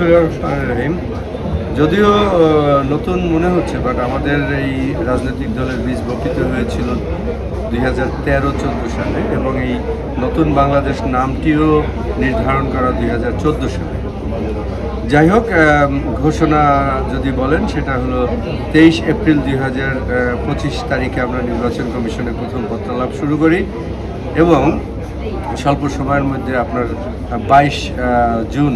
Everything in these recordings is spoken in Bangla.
রহিম যদিও নতুন মনে হচ্ছে বাট আমাদের এই রাজনৈতিক দলের বীজ বপিত হয়েছিল দুই হাজার তেরো চোদ্দ সালে, এবং এই নতুন বাংলাদেশ নামটিও নির্ধারণ করা দুই হাজার চোদ্দ সালে। যাই হোক ঘোষণা যদি বলেন, সেটা হলো তেইশ এপ্রিল দুই হাজার পঁচিশ তারিখে আমরা নির্বাচন কমিশনে প্রথম পত্রালাপ শুরু করি, এবং স্বল্প সময়ের মধ্যে আপনার বাইশ জুন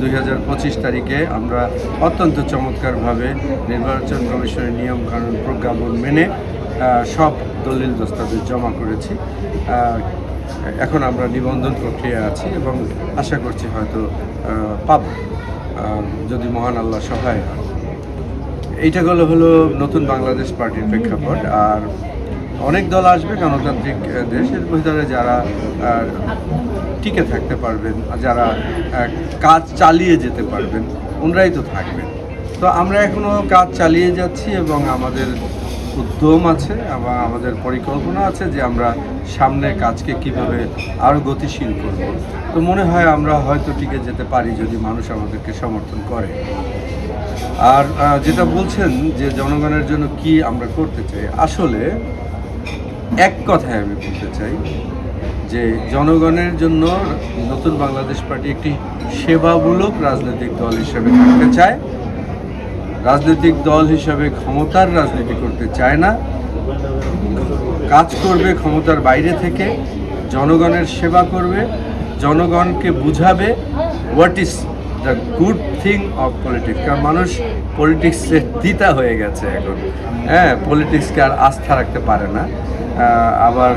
দুই হাজার পঁচিশ তারিখে আমরা অত্যন্ত চমৎকারভাবে নির্বাচন কমিশনের নিয়ম কানুন প্রজ্ঞাপন মেনে সব দলিল দস্তাবেজ জমা করেছি। এখন আমরা নিবন্ধন প্রক্রিয়া আছি এবং আশা করছি হয়তো পাব। যদি মহান আল্লাহ সহায় হয়। এইটা হলো হলো নতুন বাংলাদেশ পার্টির প্রেক্ষাপট। আর অনেক দল আসবে, গণতান্ত্রিক দেশের ভিতরে যারা টিকে থাকতে পারবেন যারা কাজ চালিয়ে যেতে পারবেন, ওনরাই তো থাকবেন। তো আমরা এখনও কাজ চালিয়ে যাচ্ছি এবং আমাদের উদ্যম আছে, এবং আমাদের পরিকল্পনা আছে যে আমরা সামনে কাজকে কীভাবে আরও গতিশীল করব। তো মনে হয় আমরা হয়তো টিকে যেতে পারি যদি মানুষ আমাদেরকে সমর্থন করে। আর যেটা বলছেন যে জনগণের জন্য কি আমরা করতে চাই, আসলে এক কথায় আমি বলতে চাই যে জনগণের জন্য নতুন বাংলাদেশ পার্টি একটি সেবামূলক রাজনৈতিক দল হিসেবে থাকতে চায়। রাজনৈতিক দল হিসাবে ক্ষমতার রাজনীতি করতে চায় না। কাজ করবে ক্ষমতার বাইরে থেকে, জনগণের সেবা করবে, জনগণকে বুঝাবে what is the good thing of politics কারণ মানুষ পলিটিক্সে দিতা হয়ে গেছে এখন। হ্যাঁ পলিটিক্সকে আর আস্থা রাখতে পারে না। আবার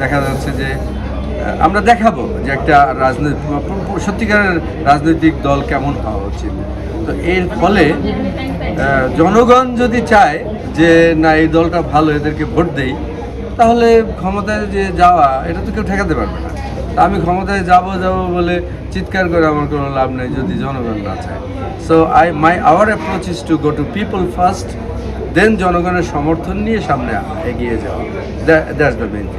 দেখা যাচ্ছে যে আমরা দেখাবো যে একটা রাজনৈতিক, সত্যিকারের রাজনৈতিক দল কেমন হওয়া উচিত। তো এর ফলে জনগণ যদি চায় যে, না, এই দলটা ভালো, এদেরকে ভোট দেই তাহলে ক্ষমতায় যে যাওয়া, এটা তো কেউ ঠেকাতে পারবে না। তা আমি ক্ষমতায় যাব যাব বলে চিৎকার করে আমার কোনো লাভ নেই যদি জনগণ না চায়। So I my our approach is to go to people first then জনগণের সমর্থন নিয়ে সামনে এগিয়ে যাওয়া। That's the main